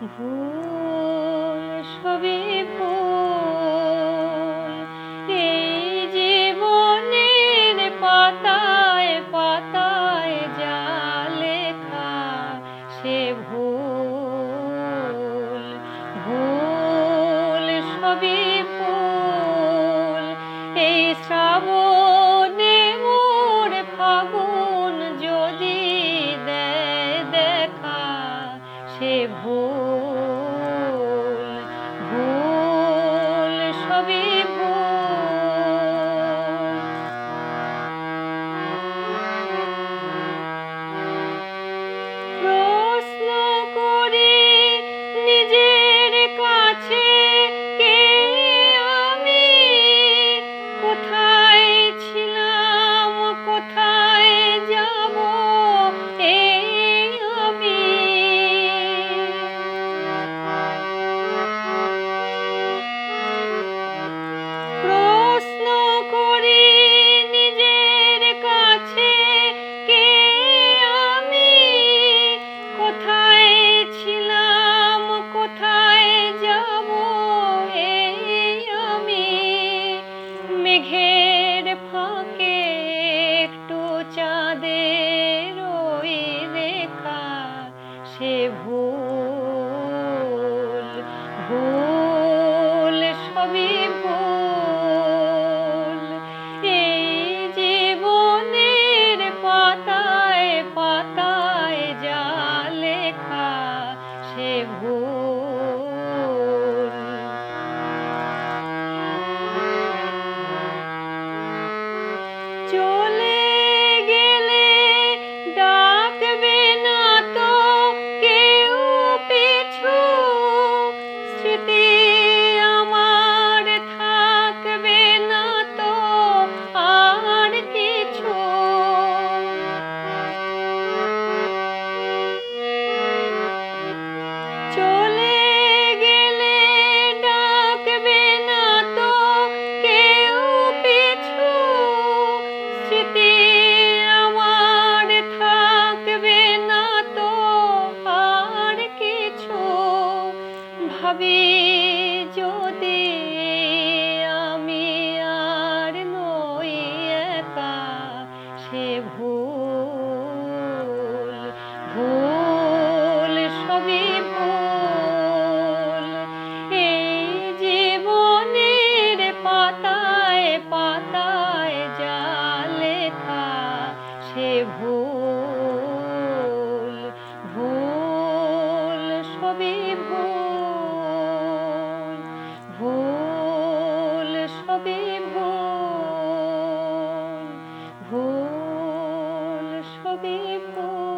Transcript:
ভুল এই জীবনের পাতায় পাতায় লেখা সে ভুল। ভুল এই ফাগুন যদি দেখা সে কো মেঘের ফাঁকে একটু চাঁদের ওই রেখা, সে ভুল ভুল সবই ভুল। এই জীবনের পাতায় পাতায় যা লেখা, সে ভুল। ভুল ভুল সবই ভুল। এই জীবনের পাতায় পাতায় যা লেখা, সে ভুল ভুল সবই ভুল ভুল সবই be.